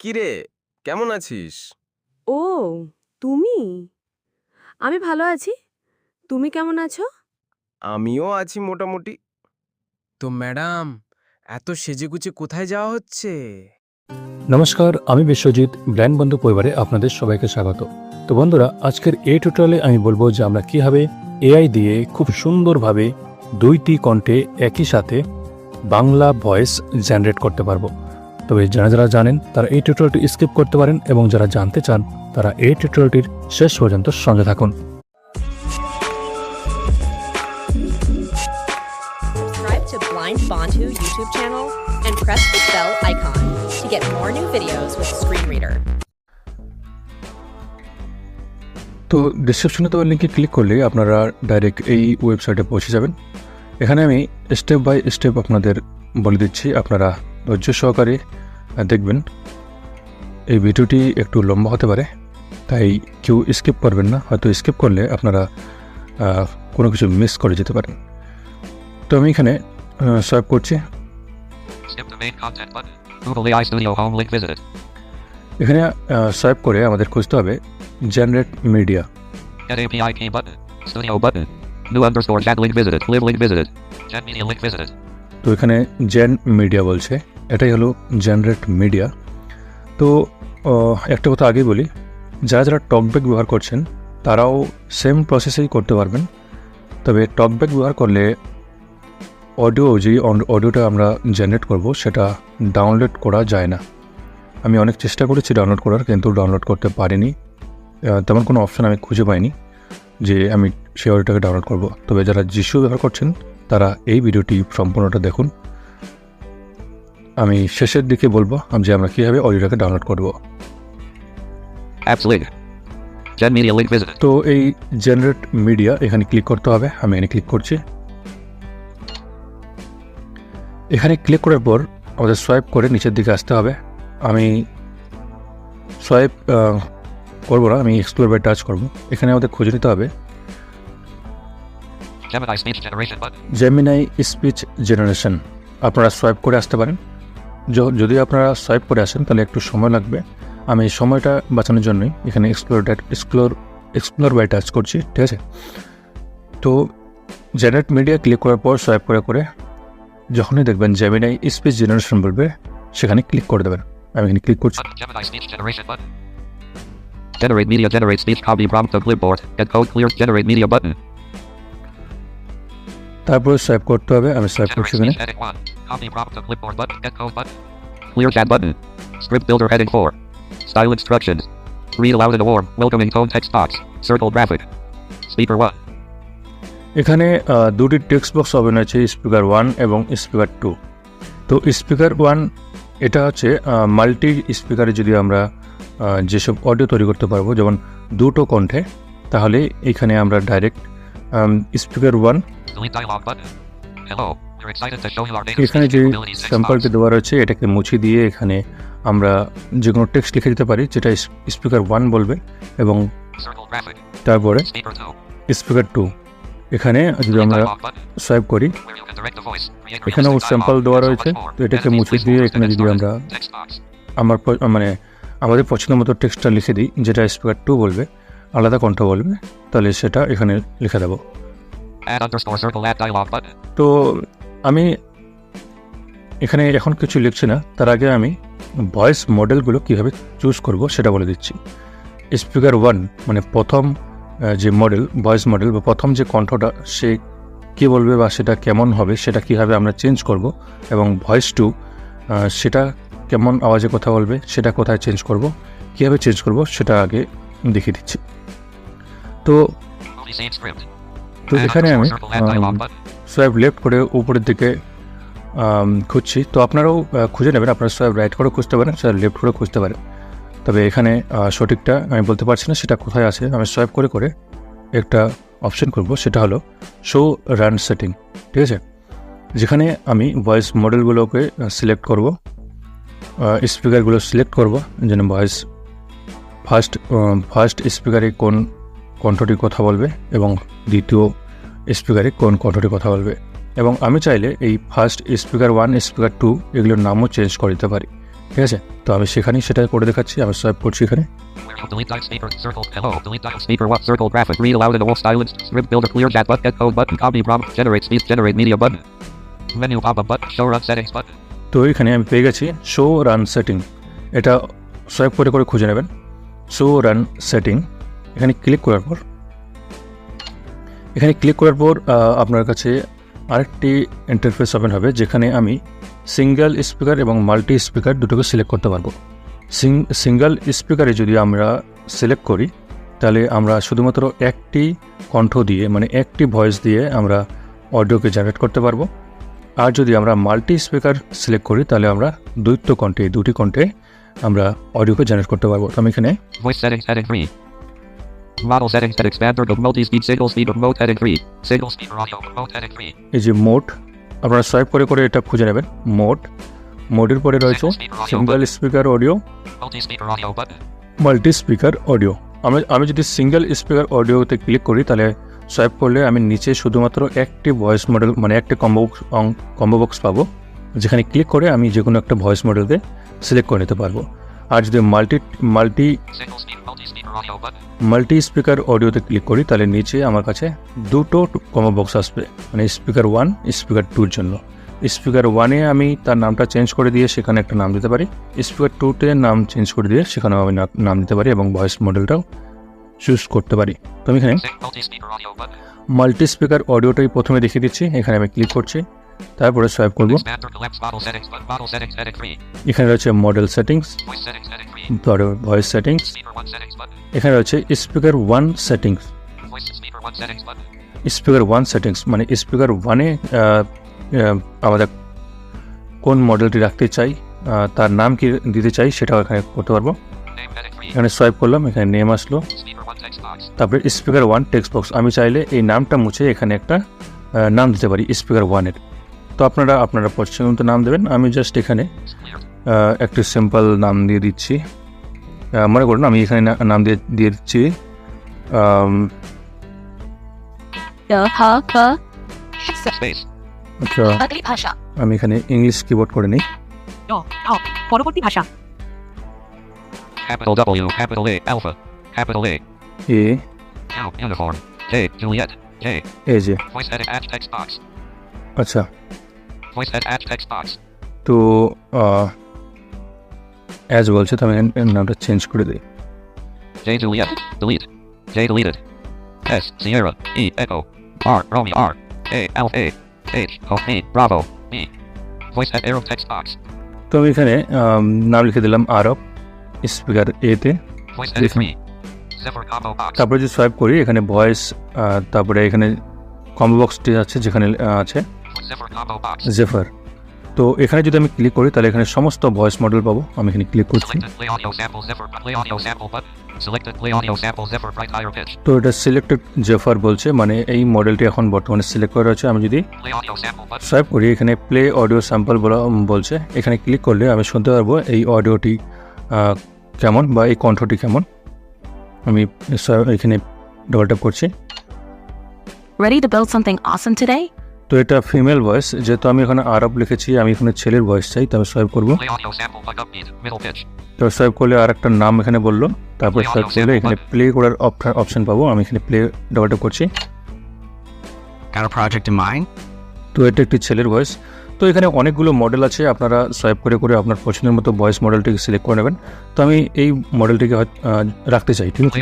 কিরে কেমন আছিস? ও তুমি? আমি ভালো আছি। তুমি কেমন আছো? আমিও আছি মোটামুটি। তো ম্যাডাম এত সেজেগুচে কোথায় যাওয়া হচ্ছে? নমস্কার আমি বিশ্বজিৎ ব্র্যান্ড বন্ধু পরিবারে আপনাদের সবাইকে স্বাগত। তো বন্ধুরা আজকের এই টিউটোরিয়ালে আমি বলব যে আমরা কীভাবে এআই দিয়ে খুব সুন্দরভাবে দুইটি কণ্ঠে একই সাথে বাংলা ভয়েস জেনারেট করতে পারব। তবে যারা যারা জানেন তারা এই টিউটোরিয়ালটি স্কিপ করতে পারেন এবং যারা জানতে চান তারা এই টিউটোরিয়ালটির শেষ পর্যন্ত সঙ্গে থাকুন Subscribe to Bantu YouTube channel and press the bell icon to get more new videos with Screen Reader. তো ডিসক্রিপশনে তো লিঙ্কে ক্লিক করলে আপনারা ডাইরেক্ট এই ওয়েবসাইটে পৌঁছে যাবেন এখানে আমি স্টেপ বাই স্টেপ আপনাদের বলে দিচ্ছি আপনারা ধৈর্য সহকারে দেখবেন। এই ভিডিওটি একটু লম্বা হতে পারে তাই কেউ স্কিপ করবেন না। হয়তো স্কিপ করলে আপনারা কোনো কিছু মিস করে যেতে পারেন। তো আমি এখানে সার্ভ করছি। এখানে সার্ভ করে আমাদের খুঁজতে হবে জেনারেট মিডিয়া তো এখানে জেন মিডিয়া বলছে। এটাই হলো জেনারেট মিডিয়া তো একটা কথা আগেই বলি, যারা যারা টকব্যাক ব্যবহার করছেন, তারাও সেম প্রসেসেই করতে পারবেন। তবে টকব্যাক ব্যবহার করলে অডিও যে অডিওটা আমরা জেনারেট করব, সেটা ডাউনলোড করা যায় না। আমি অনেক চেষ্টা করেছি ডাউনলোড করার, কিন্তু ডাউনলোড করতে পারিনি। তেমন কোনো অপশন আমি খুঁজে পাইনি যে আমি সেই অডিওটাকে ডাউনলোড করব। তবে যারা জিসু ব্যবহার করছেন, তারা এই ভিডিওটি সম্পূর্ণটা দেখুন। আমি শেষের দিকে বলব যে আমরা কীভাবে অডিওটাকে ডাউনলোড করব। তো এই জেনারেট মিডিয়া এখানে ক্লিক করতে হবে। আমি এখানে ক্লিক করছি। এখানে ক্লিক করার পর আমাদের সোয়াইপ করে নিচের দিকে আসতে হবে। আমি সোয়াইপ করব না আমি এক্সপ্লোর বাই টাচ করব। এখানে আমাদের খুঁজে নিতে হবে. জেমিনাই স্পিচ জেনারেশন আপনারা সোয়াইপ করে আসতে পারেন। যদি আপনারা সোয়াইপ করে আসেন, তাহলে একটু সময় লাগবে আমি সময়টা বাঁচানোর জন্যই এখানে explore explore explore by touch করছি, ঠিক আছে তো জেনারেট মিডিয়া ক্লিক করার পর সোয়াইপ করে করে যখনই দেখবেন জেমিনাই স্পেস জেনারেশন বলবে, সেখানে ক্লিক করে দেবেন আমি এখানে ক্লিক করছি. Generate media. Generate speech. Copy, prompt to clipboard. Get code clears. Generate media button. তারপর সেভ করতে হবে আমি সোয়াইপ করছি এখানে। clear chat button. Script builder heading 4 style instructions. Read aloud in warm welcoming tone text box. Circle graphic. Speaker 1 এখানে দুটি text box open আছে speaker one এবং স্পিকার টু তো স্পিকার ওয়ান এটা হচ্ছে মাল্টি স্পিকারে যদি আমরা যেসব অডিও তৈরি করতে পারব যেমন দুটো কণ্ঠে তাহলে এখানে আমরা ডাইরেক্ট স্পিকার ওয়ান এখানে যে স্যাম্পলটি দেওয়া রয়েছে এটাকে মুছে দিয়ে এখানে আমরা যে কোনো টেক্সট লিখে দিতে পারি যেটা স্পিকার ওয়ান বলবে এবং তারপরে স্পিকার টু এখানে যদি আমরা সোয়াইপ করি এখানে ওর স্যাম্পল দেওয়া রয়েছে তো এটাকে মুছে দিয়ে এখানে যদি আমরা আমার মানে আমাদের পছন্দ মতো টেক্সটটা লিখে দিই যেটা স্পিকার টু বলবে আলাদা কণ্ঠ বলবে তাহলে সেটা এখানে লিখে দেবো। তো আমি এখানে এখন কিছু লিখছি না তার আগে আমি ভয়েস মডেলগুলো কীভাবে চুজ করব সেটা বলে দিচ্ছি। স্পিকার ওয়ান মানে প্রথম যে মডেল ভয়েস মডেল বা প্রথম যে কণ্ঠটা সে কী বলবে বা সেটা কেমন হবে সেটা কীভাবে আমরা চেঞ্জ করব এবং ভয়েস টু সেটা কেমন আওয়াজে কথা বলবে সেটা কোথায় চেঞ্জ করব কীভাবে চেঞ্জ করব সেটা আগে দেখিয়ে দিচ্ছি। তো. তো এখানে আমি. সোয়াইপ লেফট করে উপরের দিকে খুঁজছি। তো আপনারাও খুঁজে নেবেন আপনারা সোয়াইপ রাইট করে খুঁজতে পারেন সোয়াইপ লেফট করে খুঁজতে পারেন। তবে এখানে সঠিকটা আমি বলতে পারছি না সেটা কোথায় আছে। আমি সোয়াইপ করে করে একটা অপশন করব সেটা হলো শো রান সেটিং ঠিক আছে? যেখানে আমি ভয়েস মডেলগুলোকে সিলেক্ট করব স্পিকারগুলো সিলেক্ট করব যেন ভয়েস ফার্স্ট ফার্স্ট স্পিকারে কোন কণ্ঠটি কথা বলবে এবং দ্বিতীয় স্পিকারে কোন কণ্ঠটি কথা বলবে। এবং আমি চাইলে এই first speaker one speaker two এগুলোর নামও চেঞ্জ করে দিতে পারি। ঠিক আছে? তো আমি সেখানেই সেটা করে দেখাচ্ছি আমি সোয়াইপ করছি এখানে। তো এখানে আমি পেয়ে গেছি শো রান সেটিং এটা সোয়াইপ করে করে খুঁজে নেবেন। শো রান সেটিং এখানে ক্লিক করার পর, এখানে ক্লিক করার পর আপনার কাছে আরেকটি ইন্টারফেস ওপেন হবে, যেখানে আমি সিঙ্গেল স্পিকার এবং মাল্টি স্পিকার দুটোকে সিলেক্ট করতে পারব। সিঙ্গেল স্পিকারে যদি আমরা সিলেক্ট করি, তাহলে আমরা শুধুমাত্র একটি কণ্ঠ দিয়ে মানে একটি ভয়েস দিয়ে আমরা অডিওকে জেনারেট করতে পারব। আর যদি আমরা মাল্টি স্পিকার সিলেক্ট করি, তাহলে আমরা দ্বৈত কণ্ঠে, দুটি কণ্ঠে আমরা অডিওকে জেনারেট করতে পারব। তো আমি এখানে Model settings. Head expander. Of multi-speed. Single speed. Of mode. Heading 3. Single speaker audio. Mode. Heading 3. এই যে মোড আপনারা সোয়াইপ করে করে এটা খুঁজে নেবেন মোড মোডের পরে রয়েছে single speaker audio. Multi speaker audio আমরা আমি যদি সিঙ্গেল স্পিকার অডিওতে ক্লিক করি তাহলে সোয়াইপ করলে আমি নিচে শুধুমাত্র একটি ভয়েস মডেল মানে একটি কম্বো কম্বো বক্স পাবো যেখানে ক্লিক করে আমি যে কোনো একটা ভয়েস মডেলকে সিলেক্ট করে নিতে পারব আর যদি মাল্টি মাল্টি. মাল্টি স্পিকার অডিওতে ক্লিক করি, তাহলে নিচে আমার কাছে দুটো কমো বক্স আসবে মানে স্পিকার ওয়ান, স্পিকার টুর জন্য স্পিকার ওয়ানে আমি তার নামটা চেঞ্জ করে দিয়ে সেখানে একটা নাম দিতে পারি স্পিকার টুতে নাম চেঞ্জ করে দিয়ে সেখানেও আমি নাম দিতে পারি এবং ভয়েস মডেলটাও চুজ করতে পারি তো আমি এখানে. মাল্টি স্পিকার অডিওটাই প্রথমে দেখিয়ে দিচ্ছি এখানে আমি ক্লিক করছি তারপরে সোয়াইপ করব Expander. Collapse model settings. Button. Model settings. Heading 3. এখানে রয়েছে model settings Voice settings. Heading 3. তারপরে voice settings Speaker 1 settings button. এখানে রয়েছে speaker one settings Voice speaker 1 settings button. Speaker one settings মানে স্পিকার ওয়ানে আমাদের কোন মডেলটি রাখতে চাই তার নাম কি দিতে চাই সেটাও এখানে করতে পারব Name heading 3. এখানে সোয়াইপ করলাম এখানে নেম আসলো Speaker 1 text box. তারপরে স্পিকার ওয়ান টেক্সট বক্স আমি চাইলে এই নামটা মুছে এখানে একটা নাম দিতে পারি স্পিকার ওয়ানের তো আপনারা আপনারা পছন্দ মতো নাম দেবেন আমি জাস্ট এখানে একটি সিম্পল নাম দিয়ে দিচ্ছি মনে করুন আমি এখানে নাম দিয়ে দিয়ে দিচ্ছি. আচ্ছা আমি এখানে ইংলিশ কিবোর্ড করে নিই পরবর্তী ভাষা Capital W. Capital A. Alpha. Capital A. A Cow. Uniform. J. Juliet. J. Voice edit. Add text box. আচ্ছা Voice edit. Add text box. তো অ্যাজ বলছে তো আমি এর নামটা চেঞ্জ করে দিই J. Juliet. Delete. J. Deleted. S. Sierra. E. Echo. R. Romeo. R. A. Alpha. A. H. O. E. Bravo. E. Voice edit. Arrow text box. তো আমি এখানে নাম লিখে দিলাম আরব স্পিকার এতে Voice edit 3. Zipper combo box. তারপরে যদি সোয়াইপ করি এখানে ভয়েস তারপরে এখানে কম্বো বক্সটি আছে যেখানে আছে. জেফার তো এখানে যদি আমি ক্লিক করি তাহলে এখানে সমস্ত ভয়েস মডেল পাবো। আমি এখানে ক্লিক করছি. তো এটা সিলেক্টেড জেফার বলছে মানে এই মডেলটি এখন বর্তমানে সিলেক্ট করা রয়েছে আমি যদি. সোয়াইপ করি এখানে প্লে অডিও স্যাম্পল বলা বলছে। এখানে ক্লিক করলে আমি শুনতে পারব এই অডিওটি কেমন বা এই কণ্ঠটি কেমন। আমি এখানে ডবল ট্যাপ করছি। Ready to build something awesome today? তো এটা ফিমেল ভয়েস যেহেতু আমি এখানে আরব লিখেছি আমি এখানে ছেলের ভয়েস চাই তো আমি সোয়াইপ করব. তো সোয়াইপ করলে আর একটা নাম এখানে বলল তারপর সোয়াইপ করলে এখানে প্লে করার অপশন পাবো আমি এখানে প্লে ডবল ট্যাপ করছি? তো এটা একটি ছেলের ভয়েস তো এখানে অনেকগুলো মডেল আছে আপনারা সোয়াইপ করে করে আপনার পছন্দের মতো ভয়েস মডেলটিকে সিলেক্ট করে নেবেন তো আমি এই মডেলটিকে রাখতে চাই ঠিক আছে.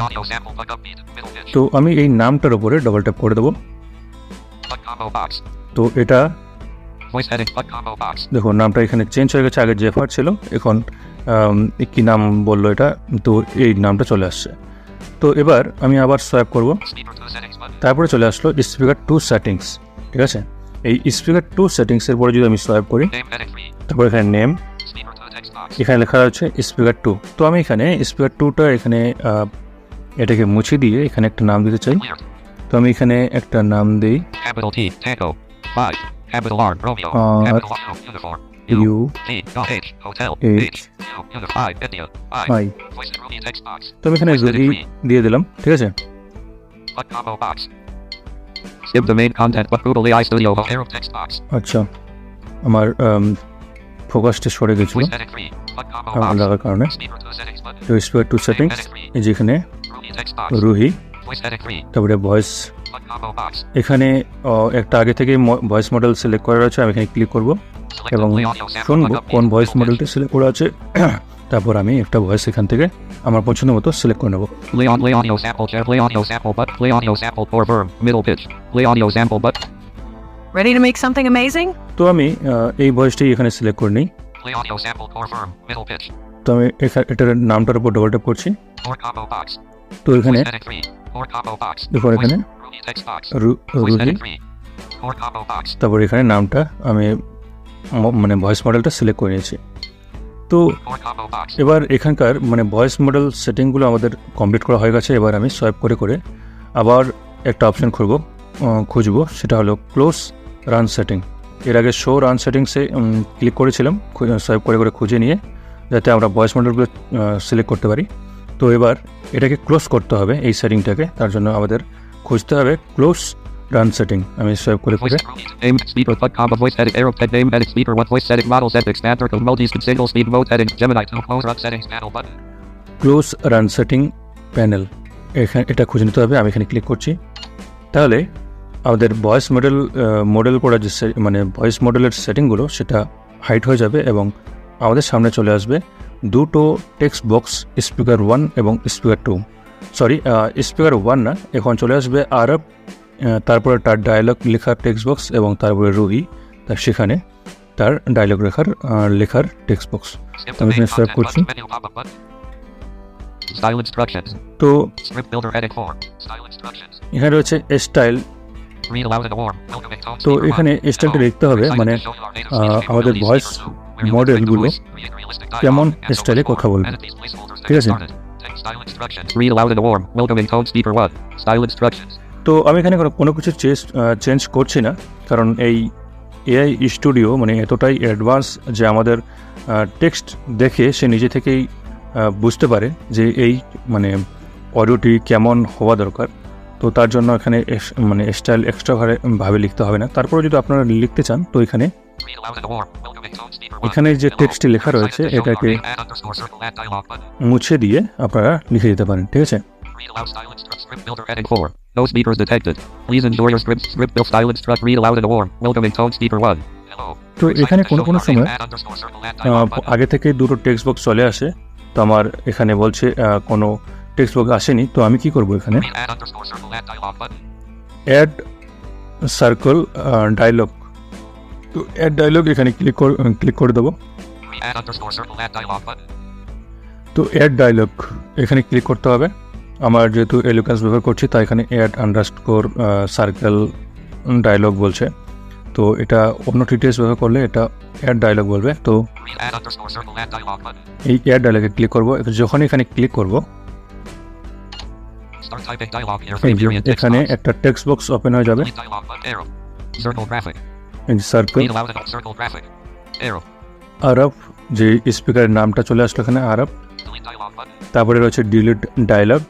তো আমি এই নামটার উপরে ডবল ট্যাপ করে দেবো. তো এটা. দেখুন নামটা এখানে চেঞ্জ হয়ে গেছে আগে জেফার ছিল এখন কি নাম বলল এটা তো এই নামটা চলে আসছে তো এবার আমি আবার সোয়াইপ করব Speaker 2 settings button. তারপরে চলে আসলো স্পিকার টু সেটিংস ঠিক আছে এই স্পিকার টু সেটিংসের পরে যদি আমি সোয়াইপ করি Name heading 3. তারপর এখানে নেম Speaker 2 text box. এখানে লেখা আছে স্পিকার টু তো আমি এখানে স্পিকার টুটা এখানে এটাকে মুছে দিয়ে এখানে একটা নাম দিতে চাই. তো আমি এখানে একটা নাম দিই Capital T. Tango. 5. Capital R. Romeo. Uh, Capital R. Uniform. U. I. I. তো আমি এখানে 3. দিয়ে দিলাম ঠিক আছে. আচ্ছা আমার ফোকাসটা সরে গেছিল Voice edit 3. But combo ah, box. লাগার কারণে. টু সেটিংস যেখানে. রুহি. তারপরে ভয়েস. এখানে একটা আগে থেকে ভয়েস মডেল সিলেক্ট করা রয়েছে আমি এখানে ক্লিক করব এবং শুনব. কোন ভয়েস. মডেলটা সিলেক্ট করা আছে তারপর আমি একটা ভয়েস এখান থেকে আমার পছন্দ মতো সিলেক্ট করে নেব Ready to make something amazing? তো আমি এই ভয়েসটি এখানে সিলেক্ট করে নিই. তো আমি এটার নামটার উপর ডবল ট্যাপ করছি. তো এখানে এরপর এখানে Ruby text box. রু- Voice Ruhi edit three. Or combo box. তারপর এখানে নামটা আমি মানে ভয়েস মডেলটা সিলেক্ট করে নিয়েছি তো. এবার এখানকার মানে ভয়েস মডেল সেটিংগুলো আমাদের কমপ্লিট করা হয়ে গেছে এবার আমি সোয়াইপ করে করে আবার একটা অপশন খুঁজবো খুঁজবো সেটা হলো ক্লোজ রান সেটিং এর আগে শো রান সেটিংসে ক্লিক করেছিলাম সোয়াইপ করে করে খুঁজে নিয়ে যাতে আমরা ভয়েস মডেলগুলো সিলেক্ট করতে পারি তো এবার এটাকে ক্লোজ করতে হবে এই সেটিংটাকে তার জন্য আমাদের খুঁজতে হবে ক্লোজ রান সেটিং আমি সেভ করে এম স্পিকার ফাট কম voice close run close run setting panel এখানে এটা খুঁজে নিতে হবে। আমি এখানে ক্লিক করছি। তাহলে আমাদের ভয়েস মডেল মডেল করা যে মানে ভয়েস মডেলের সেটিংগুলো সেটা হাইট হয়ে যাবে এবং আমাদের সামনে চলে আসবে দুটো টেক্সট বক্স স্পিকার ওয়ান এবং speaker two sorry speaker one না এখন চলে আসবে আরব তারপরে তার ডায়লগ লেখার টেক্সট বক্স এবং তারপরে রোগী তার সেখানে তার ডায়লগ লেখার লেখার টেক্সট বক্স আমি এখানে সেভ করছি। তো এখানে রয়েছে স্টাইল তো এখানে স্টাইলটা দেখতে হবে মানে আমাদের ভয়েস মডেলগুলো কেমন স্টাইলে কথা বলবে ঠিক আছে তো আমি এখানে কোনো কিছু চেঞ্জ করছি না। কারণ এই এআই স্টুডিও মানে এতটাই অ্যাডভান্স যে আমাদের টেক্সট দেখে সে নিজে থেকেই বুঝতে পারে যে এই মানে অডিওটি কেমন হওয়া দরকার। তো তার জন্য এখানে মানে স্টাইল এক্সট্রাভারে ভাবে লিখতে হবে না। তারপরে যদি আপনারা লিখতে চান তো এখানে এখানে যে টেক্সটটি লেখা রয়েছে, এটাকে মুছে দিয়ে আপনারা লিখে দিতে পারেন, ঠিক আছে No speakers detected. Please enjoy your script. Script built তো এখানে কোনো কোনো সময় আগে থেকে দুটো টেক্সট বক্স চলে আসে, তো আমার এখানে বলছে কোনো টেক্সট বক্স আসেনি, তো আমি কি করব এখানে অ্যাড সার্কল ডায়লগ তো অ্যাড ডায়লগ এখানে ক্লিক ক্লিক করে দেবো. তো অ্যাড ডায়লগ এখানে ক্লিক করতে হবে। আমার যেহেতু এলোকাস ব্যবহার করছি তাই এখানে অ্যাড আন্ডারস্কোর সার্কেল ডায়লগ বলছে। তো এটা অন্য টিটিএস ব্যবহার করলে এটা অ্যাড ডায়লগ বলবে। তো. এই অ্যাড ডায়লগে ক্লিক করব। যখন এখানে ক্লিক করব এখানে একটা টেক্সট বক্স ওপেন হয়ে যাবে। Delete dialogue button arrow. Circle graphic. Arrow. আরব যে স্পিকারের নামটা চলে আসলো এখানে আরব. তারপরে রয়েছে ডিলিট ডায়লগ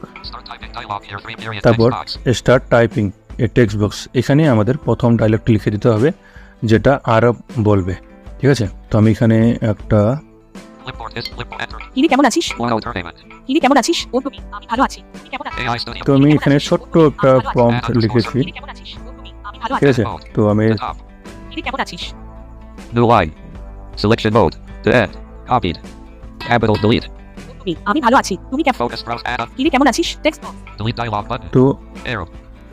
তারপর. Start typing a text box এখানে আমাদের প্রথম ডায়লগটি লিখে দিতে হবে যেটা আরব বলবে। ঠিক আছে? তো আমি এখানে একটা. কিরে কেমন আছিস. কিরে কেমন আছিস? ও তুমি আমি ভালো আছি. তো আমি এখানে ছোট্ট একটা প্রম্পট লিখেছি। ঠিক আছে। তো আমি কেমন? আছিস? No why selection mode to end copied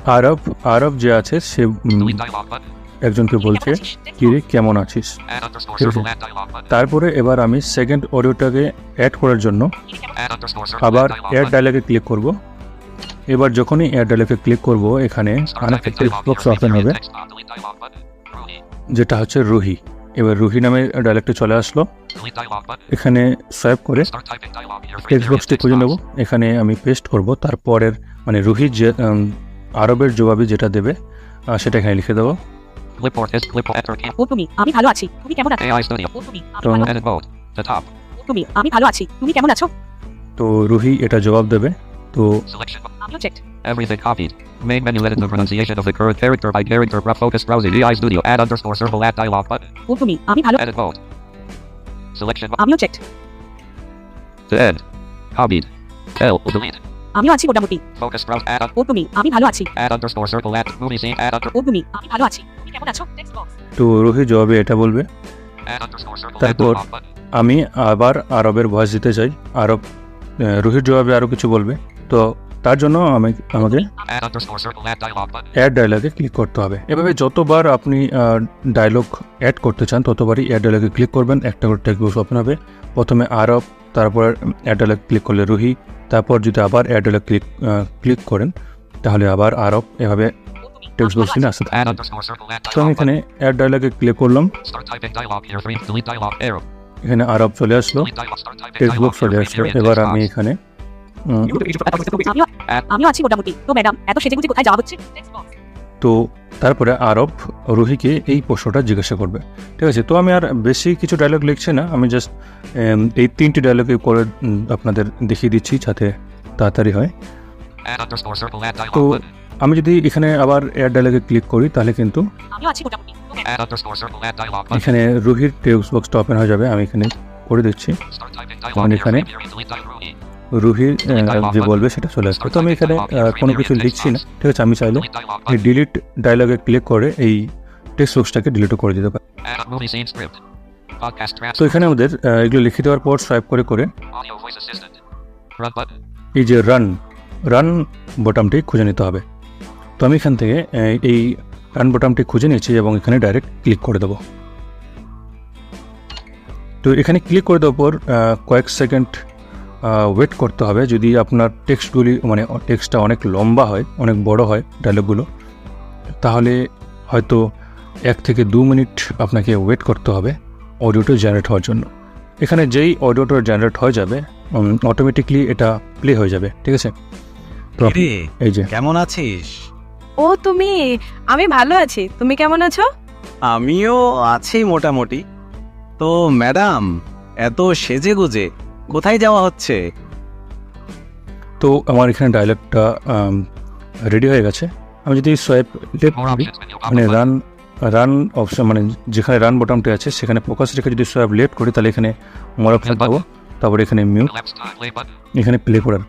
আরব আরব যে আছে সে একজনকে বলছে কিরে কেমন আছিস? তারপরে এবার আমি সেকেন্ড অডিওটাকে অ্যাড করার জন্য আবার এয়ার ডায়লগে ক্লিক করব। এবার যখনই এয়ার ডায়লগে ক্লিক করব এখানে আনএফেক্টিভ বক্স যেটা হচ্ছে রুহি। এবার রুহি নামে ডায়লগটি চলে আসলো। এখানে সোয়াইপ করে টেক্সট বক্সটি খুঁজে. নেব। এখানে আমি পেস্ট করব। তারপরের মানে রুহি যে আরবের জবাবে যেটা দেবে সেটা এখানে লিখে দেবো। আমি ভালো আছি। তুমি কেমন আছো? AI studio. ও তুমি আমি ভালো আমি আছি। তুমি কেমন আছো? তো রুহি এটা জবাব দেবে। তো Selection. Check Everything copied. Main menu edit the pronunciation of the current character by character. Rough focus browsing. AI studio. Add underscore circle add dialogue button. ও তুমি আমি Edit mode. Selection. আমিও check To end. Copied. L. Delete. আমিও আছি মোটামুটি Focus browse add ও তুমি আমি ভালো আছি add underscore circle add movie scene add under ও তুমি আমি ভালো আছি তুমি কেমন আছো টেক্সট বক্স তো রুহি জবাবে এটা বলবে তারপর dialog. আমি আবার আরবের ভয়েস দিতে চাই আরব রুহির জবাবে আরও কিছু বলবে তো তার জন্য আমি আমাকে অ্যাড ডায়লগে ক্লিক করতে হবে। এভাবে যতবার আপনি ডায়লগ অ্যাড করতে চান, ততবারই অ্যাড ডায়লগে ক্লিক করবেন। একটা করে টেক্সট ওপেন হবে। প্রথমে আরব, তারপর অ্যাড ডায়লগ ক্লিক করলে রুহি, তারপর যদি আবার অ্যাড ডায়লগ ক্লিক ক্লিক করেন, তাহলে আবার আরব। এভাবে টেক্সট বক্স নিয়ে আসতে তো আমি এখানে. অ্যাড ডায়লগে ক্লিক করলাম. এখানে আরব চলে আসলো। টেক্সট বক্স চলে আসলো। এবার আমি এখানে আমিও আছি মোটামুটি। তো ম্যাডাম এত সেজেগুজে কোথায় যাওয়া হচ্ছে? তো তারপরে আরব রুহিকে এই প্রশ্নটা জিজ্ঞাসা করবে। ঠিক আছে তো আমি আর বেশি কিছু ডায়লগ লিখছি না। আমি জাস্ট এই তিনটি ডায়লগে করে আপনাদের দেখিয়ে দিচ্ছি যাতে তাড়াতাড়ি হয়। তো আমি যদি এখানে আবার এয়ার ডায়লগে ক্লিক করি তাহলে কিন্তু. এখানে রুহির টেক্সট বক্সটা ওপেন হয়ে যাবে। আমি এখানে করে দিচ্ছি। এখানে। রুহির যে বলবে সেটা চলে আসবে। তো আমি এখানে কোনো কিছু লিখছি না। ঠিক আছে আমি চাইলে এই ডিলিট ডায়লগে ক্লিক করে এই টেক্সট বক্সটাকে ডিলিটও করে দিতে পারি। তো এখানে আমাদের এগুলো লিখে দেওয়ার পর সোয়াইপ করে করে. এই যে রান রান বোটামটি খুঁজে নিতে হবে। তো আমি এখান থেকে এই রান বোটামটি খুঁজে নিয়েছি এবং এখানে ডাইরেক্ট ক্লিক করে দেবো। তো এখানে ক্লিক করে দেওয়ার পর কয়েক সেকেন্ড ওয়েট করতে হবে। যদি আপনার টেক্সটগুলি মানে টেক্সটটা অনেক লম্বা হয় অনেক বড় হয় ডায়লগগুলো তাহলে হয়তো এক থেকে দু মিনিট আপনাকে ওয়েট করতে হবে অডিওটা জেনারেট হওয়ার জন্য। এখানে যেই অডিওটা জেনারেট হয়ে যাবে অটোমেটিকলি এটা প্লে হয়ে যাবে ঠিক আছে? তো এই যে। কেমন আছিস? ও তুমি আমি ভালো আছি। তুমি কেমন আছো? আমিও আছি মোটামুটি। তো ম্যাডাম এত সেজে গুজে কোথায় যাওয়া হচ্ছে? তো আমার এখানে ডায়লগটা রেডি হয়ে গেছে। আমি যদি সোয়াইপ লেফট করি options মানে রান রান অপশন মানে যেখানে রান বটনটি আছে সেখানে ফোকাস রেখে যদি সোয়াইপ লেফট করি তাহলে এখানে মোর অপশন পাবো। তারপরে এখানে মিউট. এখানে প্লে করার।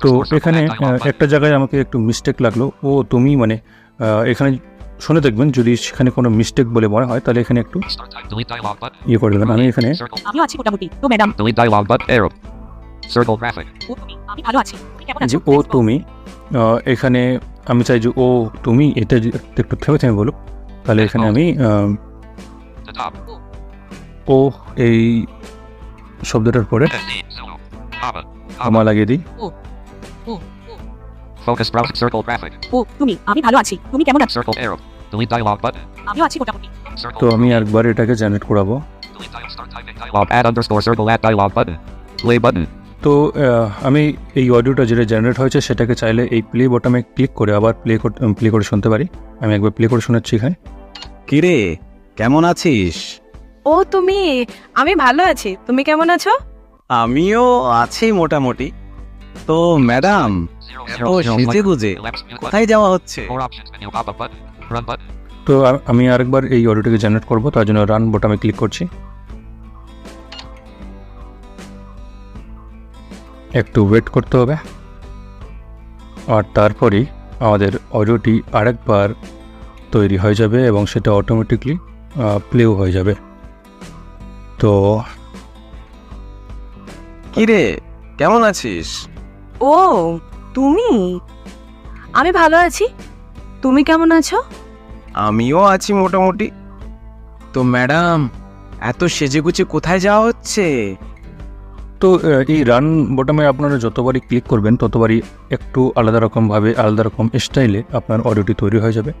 তো এখানে আহ, একটা জায়গায় আমাকে একটু মিস্টেক লাগল। ও তুমি মানে আহ, এখানে শুনে দেখবেন যদি সেখানে কোনো মিস্টেক বলে মনে হয় তাহলে এখানে একটু ইয়ে করে দেবেন আমি এখানে আমিও আছি মোটামুটি তো ম্যাডাম আমি ভালো আছি যে ও তুমি এখানে আমি চাই যে ও তুমি এটা যদি একটু থেমে থেমে বলুক তাহলে এখানে আমি. ও এই শব্দটার পরে SD. Zulu. Comma. আমা লাগিয়ে দিই ও ও Focus browse. Circle graphic. ও তুমি আমি ভালো আছি তুমি কেমন আছো Circle arrow. Delete dialog button. আমিও আছি মোটামুটি Circle. তো আমি একবার এটাকে জেনারেট করাবো Delete dialog. Start typing dialog. Add underscore circle add dialog button. Play button. তো আহ, আমি এই অডিওটা যেটা জেনারেট হয়েছে সেটাকে চাইলে এই প্লে বটমে ক্লিক করে আবার প্লে প্লে করে শুনতে পারি আমি একবার প্লে করে শোনাচ্ছি এখানে কিরে কেমন আছিস ও তুমি আমি ভালো আছি তুমি কেমন আছো আমিও আছি মোটামুটি তো ম্যাডাম zero. সেজে গুজে. কোথায় যাওয়া হচ্ছে. তো আমি আরেকবার এই অডিওটাকে জেনারেট করব তার জন্য রান বটমে ক্লিক করছি একটু ওয়েট করতে হবে আর তারপরেই আমাদের অডিওটি আরেকবার তৈরি হয়ে যাবে এবং সেটা অটোমেটিকলি প্লেও হয়ে যাবে তো কিরে কেমন আছিস ও তুমি? আমি ভালো আছি। তুমি কেমন আছো? আমিও আছি মোটামুটি। তো ম্যাডাম এত সেজেগুচে কোথায় যাওয়া হচ্ছে? তো এই রান বটমে আপনারা যতবারই ক্লিক করবেন ততবারই একটু আলাদা রকমভাবে আলাদা রকম স্টাইলে আপনার অডিওটি তৈরি হয়ে যাবে।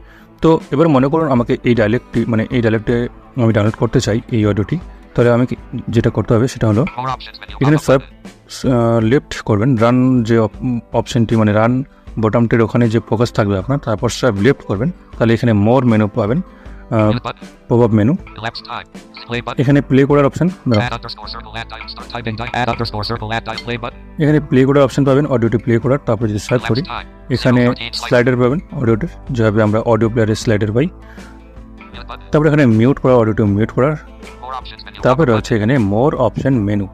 তো এবার মনে করুন আমাকে এই ডাইলেক্টটি মানে এই ডাইলেক্টে আমি ডাউনলোড করতে চাই এই অডিওটি তাহলে আমি যেটা করতে হবে সেটা হলো. এখানে Pop-up লেফট করবেন রান যে অপশনটি মানে রান বটমটির ওখানে যে ফোকাস থাকবে আপনার তারপর সব লেফট করবেন তাহলে এখানে মোর মেনু পাবেন. Pop up menu. এখানে প্লে করার অপশন. এখানে প্লে করার অপশন পাবেন অডিওটি প্লে করার তারপর যদি সার্চ করি এখানে 013 স্লাইডার পাবেন অডিওটির যেভাবে আমরা অডিও প্লেয়ারের স্লাইডার পাই. তারপরে এখানে মিউট করা অডিওটি মিউট করার। তারপরে Pop-up এখানে মোর অপশন মেনু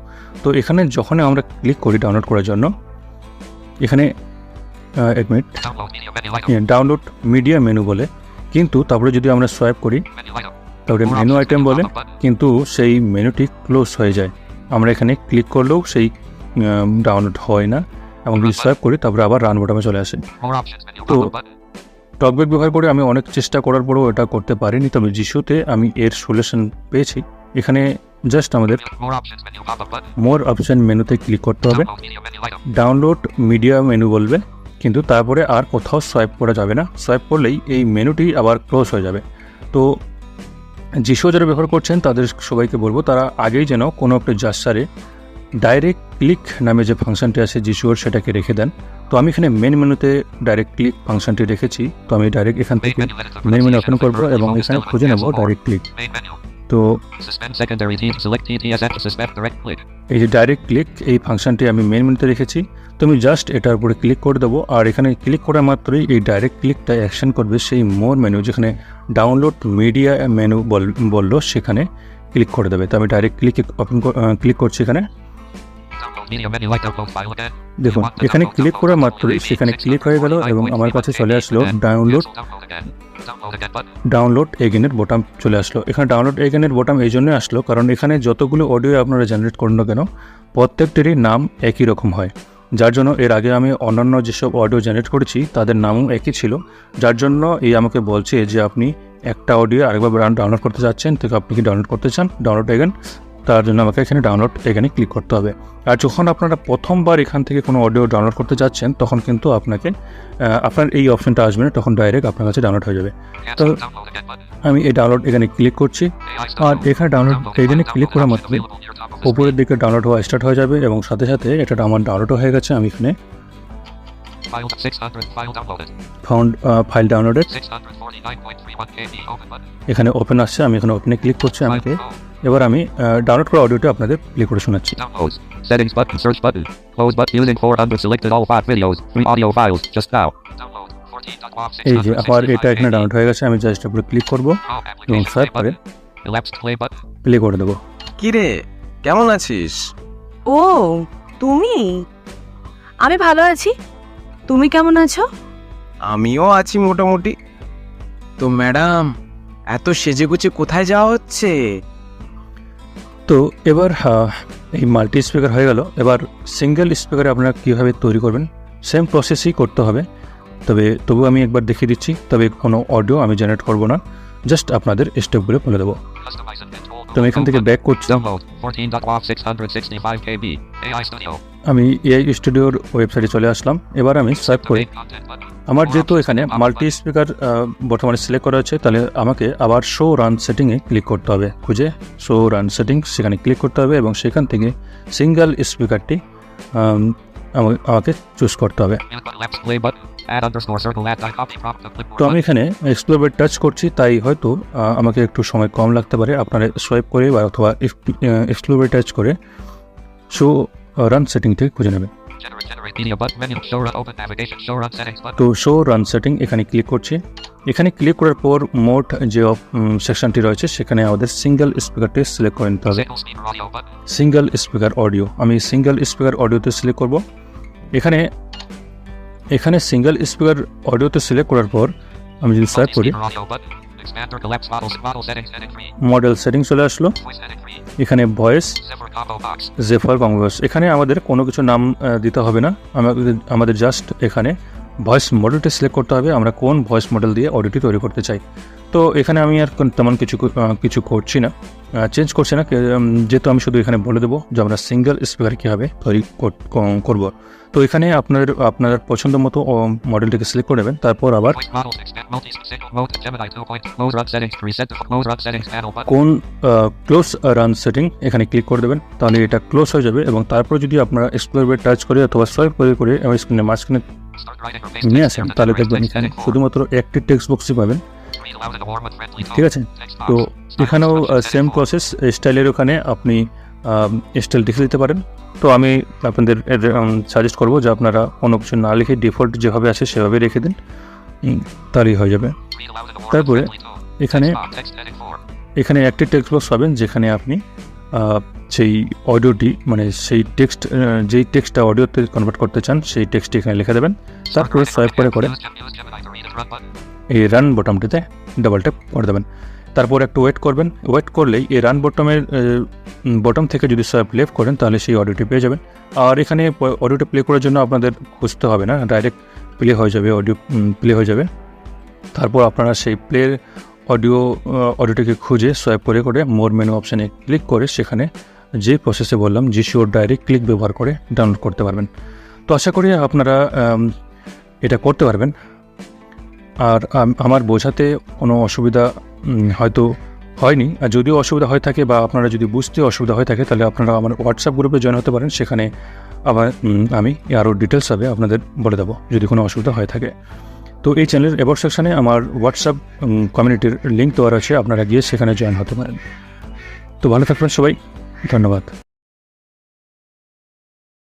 তো এখানে যখন আমরা ক্লিক করি ডাউনলোড করার জন্য এখানে এক মিনিট. ডাউনলোড মিডিয়া মেনু বলে। কিন্তু তারপরে যদি আমরা সোয়াইপ করি তারপরে মেনু আইটেম বলে কিন্তু সেই মেনুটি ক্লোজ হয়ে যায়। আমরা এখানে ক্লিক করলেও সেই ডাউনলোড হয় না। এবং যদি সোয়াইপ করি তারপরে আবার রান বোটামে চলে আসে। তো. টকব্যাক ব্যবহার করে আমি অনেক চেষ্টা করার পরেও এটা করতে পারিনি তবে যিশুতে আমি এর সলিউশন পেয়েছি এখানে জাস্ট আমাদের. মোর অপশন মেনুতে ক্লিক করতে হবে. ডাউনলোড মিডিয়া মেনু বলবে কিন্তু তারপরে আর কোথাও সোয়াইপ করা যাবে না সোয়াইপ করলেই এই মেনুটি আবার ক্লোজ হয়ে যাবে তো যিশু যারা ব্যবহার করছেন, তাদের সবাইকে বলব, তারা আগেই যেন কোনো একটা জাস্টারে ডাইরেক্ট ক্লিক নামে যে ফাংশনটি আছে যিশুর সেটাকে রেখে দেন। তো আমি এখানে মেন মেনুতে ডাইরেক্ট ক্লিক ফাংশনটি রেখেছি। তো আমি ডাইরেক্ট এখান থেকে মেন মেনু ওপেন করব এবং এখানে খুঁজে নেব ডাইরেক্ট ক্লিক তো. এই যে ডাইরেক্ট ক্লিক এই ফাংশনটি আমি মেন মেনুতে রেখেছি। তো আমি জাস্ট এটার উপরে ক্লিক করে দেবো। আর এখানে ক্লিক করা মাত্রই এই ডাইরেক্ট ক্লিকটা অ্যাকশন করবে সেই মোর মেনু যেখানে ডাউনলোড মিডিয়া মেনু বলল সেখানে ক্লিক করে দেবে। তো আমি ডাইরেক্ট ক্লিক ওপেন ক্লিক করছি এখানে। দেখুন, এখানে ক্লিক করা মাত্রই সেখানে ক্লিক হয়ে গেল এবং আমার কাছে চলে আসলো ডাউনলোড. ডাউনলোড এগেনের বোতাম চলে আসলো। এখানে ডাউনলোড এগেনের বোতাম এই জন্যই আসলো, কারণ এখানে যতগুলো অডিও আপনারা জেনারেট করুন কেন, প্রত্যেকটিরই নাম একই রকম হয়। যার জন্য এর আগে আমি অন্যান্য যেসব অডিও জেনারেট করেছি, তাদের নামও একই ছিল। যার জন্য এই আমাকে বলছে যে আপনি একটা অডিও আরেকবার ডাউনলোড করতে চাচ্ছেন তো আপনি কি ডাউনলোড করতে চান? ডাউনলোড এগেন তার জন্য আমাকে এখানে ডাউনলোড এখানে ক্লিক করতে হবে আর যখন আপনারা প্রথমবার এখান থেকে কোনো অডিও ডাউনলোড করতে যাচ্ছেন, তখন কিন্তু আপনাকে আপনার এই অপশনটা আসবে না, তখন ডাইরেক্ট আপনার কাছে ডাউনলোড হয়ে যাবে button. আমি এই ডাউনলোড এখানে ক্লিক করছি আর এখানে ডাউনলোড এখানে ক্লিক করা Download মাত্রই available near top of the উপরের দিকে ডাউনলোড হওয়া স্টার্ট হয়ে যাবে এবং সাথে সাথে এটা আমার ডাউনলোড হয়ে গেছে, আমি এখানে File 600. File downloaded. Found file downloaded 649.31 KB. Open button. এখানে ওপেন আসছে, আমি এখানে ওপেনে ক্লিক করছি, আমাকে. এবার আমি ডাউনলোড করা অডিওটা আপনাদের প্লে করে শোনাচ্ছি. Settings button. Search button. Close button. Using 400 selected all five videos. Three audio files. Just now. Download. 14.1 এই যে আমার এটা এখানে ডাউনলোড হয়ে গেছে আমি জাস্ট উপরে ক্লিক করব এবং সার্চ করে. প্লে করে দেবো কি রে কেমন আছিস ও তুমি আমি ভালো আছি তুমি কেমন আছো আমিও আছি মোটামুটি তো ম্যাডাম এত সেজেগুচে কোথায় যাওয়া হচ্ছে তো এবার এই মাল্টি স্পিকার হয়ে গেল এবার সিঙ্গেল স্পিকারে আপনারা কীভাবে তৈরি করবেন সেম প্রসেসই করতে হবে তবে তবু আমি একবার দেখিয়ে দিচ্ছি তবে কোনো অডিও আমি জেনারেট করব না জাস্ট আপনাদের স্টেপগুলো বলে দেবো তো আমি এখান থেকে ব্যাক করছি Download. 14.1 665 KB. AI Studio. আমি এআই স্টুডিওর ওয়েবসাইটে চলে আসলাম এবার আমি সার্চ করি. আমার যেহেতু এখানে মাল্টি স্পিকার বর্তমানে সিলেক্ট করা হচ্ছে তাহলে আমাকে আবার শো রান সেটিংয়ে ক্লিক করতে হবে। খুঁজে শো রান সেটিং সেখানে ক্লিক করতে হবে এবং সেখান থেকে সিঙ্গেল স্পিকারটি আমাকে চুজ করতে হবে। তো আমি এখানে এক্সপ্লোরেট টাচ করছি তাই হয়তো আমাকে একটু সময় কম লাগতে পারে। আপনারা সোয়াইপ করে বা অথবা এক্সপ্লোরেট টাচ করে শো রান সেটিং থেকে খুঁজে নেবেন। Generate generate media button menu. Show run open navigation. Show run settings button. তো শো রান সেটিং এখানে ক্লিক করছি এখানে ক্লিক করার পর মোট যে সেকশনটি রয়েছে সেখানে আমাদের সিঙ্গেল স্পিকারটি সিলেক্ট করে নিতে হবে. সিঙ্গেল স্পিকার অডিও আমি সিঙ্গেল স্পিকার অডিওতে সিলেক্ট করব এখানে এখানে সিঙ্গেল স্পিকার অডিওতে সিলেক্ট করার পর আমি যদি সার্চ করি Multi-speaker audio button. Expander collapse models. Model settings setting 3. Model setting চলে আসলো Voice setting 3. এখানে ভয়েস. জেফার কংগ্রেস এখানে আমাদের কোনো কিছু নাম দিতে হবে না আমাদের জাস্ট এখানে ভয়েস মডেলটি সিলেক্ট করতে হবে আমরা কোন ভয়েস মডেল দিয়ে অডিওটি তৈরি করতে চাই তো এখানে আমি আর তেমন কিছু কিছু করছি না চেঞ্জ করছি না যেহেতু আমি শুধু এখানে বলে দেবো যে আমরা সিঙ্গেল স্পিকার কীভাবে তৈরি করব তো এখানে আপনার আপনার পছন্দ মতো মডেলটিকে সিলেক্ট করে নেবেন তারপর আবার Voice models. Expand multi single mode. Gemini 2. Point. Mode run settings. Reset the mode run settings panel button. কোন ক্লোজ রান সেটিং এখানে ক্লিক করে দেবেন তাহলে এটা ক্লোজ হয়ে যাবে এবং তারপর যদি আপনারা এক্সপ্লোর টাচ করে অথবা সোয়াইপ করে করে আমার স্ক্রিনে মাঝখানে নিয়ে আসেন তাহলে দেখবেন. শুধুমাত্র একটি টেক্সট বক্সই পাবেন ঠিক আছে। তো এখানেও সেম প্রসেস স্টাইলের ওখানে আপনি স্টাইল লিখে দিতে পারেন। তো আমি আপনাদের সাজেস্ট করব যে আপনারা কোনো কিছু না লিখে ডিফল্ট যেভাবে আছে সেভাবে রেখে দিন। তাহলেই হয়ে যাবে। তারপরে এখানে. এখানে একটি টেক্সট বক্স পাবেন যেখানে আপনি সেই অডিওটি মানে সেই টেক্সট যেই টেক্সটটা অডিওতে কনভার্ট করতে চান, সেই টেক্সটটি এখানে লিখে দেবেন। তারপরে সোয়াইপ করে করে এই রান বটমটিতে ডাবল ট্যাপ করে দেবেন। তারপর একটু ওয়েট করবেন। ওয়েট করলেই এই রান বটমের বটম থেকে যদি সোয়াইপ লেফট করেন, তাহলে সেই অডিওটি পেয়ে যাবেন। আর এখানে অডিওটা প্লে করার জন্য আপনাদের খুঁজতে হবে না ডাইরেক্ট প্লে হয়ে যাবে অডিও প্লে হয়ে যাবে। তারপর আপনারা সেই প্লে অডিও অডিওটিকে খুঁজে সোয়াইপ করে করে মোর মেনু অপশানে ক্লিক করে সেখানে যে প্রসেসে বললাম জি শিওর ডাইরেক্ট ক্লিক ব্যবহার করে ডাউনলোড করতে পারবেন। তো আশা করি আপনারা এটা করতে পারবেন। আর আমার বোঝাতে কোনো অসুবিধা হয়তো হয়নি। আর যদিও অসুবিধা হয়ে থাকে বা আপনারা যদি বুঝতে অসুবিধা হয়ে থাকে, তাহলে আপনারা আমার হোয়াটসঅ্যাপ গ্রুপে জয়েন হতে পারেন। সেখানে আবার আমি আরও ডিটেলস হবে আপনাদের বলে দেবো, যদি কোনো অসুবিধা হয়ে থাকে। তো এই চ্যানেলের এবার সেকশানে আমার হোয়াটসঅ্যাপ কমিউনিটির লিঙ্ক দেওয়া আছে আপনারা গিয়ে সেখানে জয়েন হতে পারেন। তো ভালো থাকবেন সবাই। ধন্যবাদ।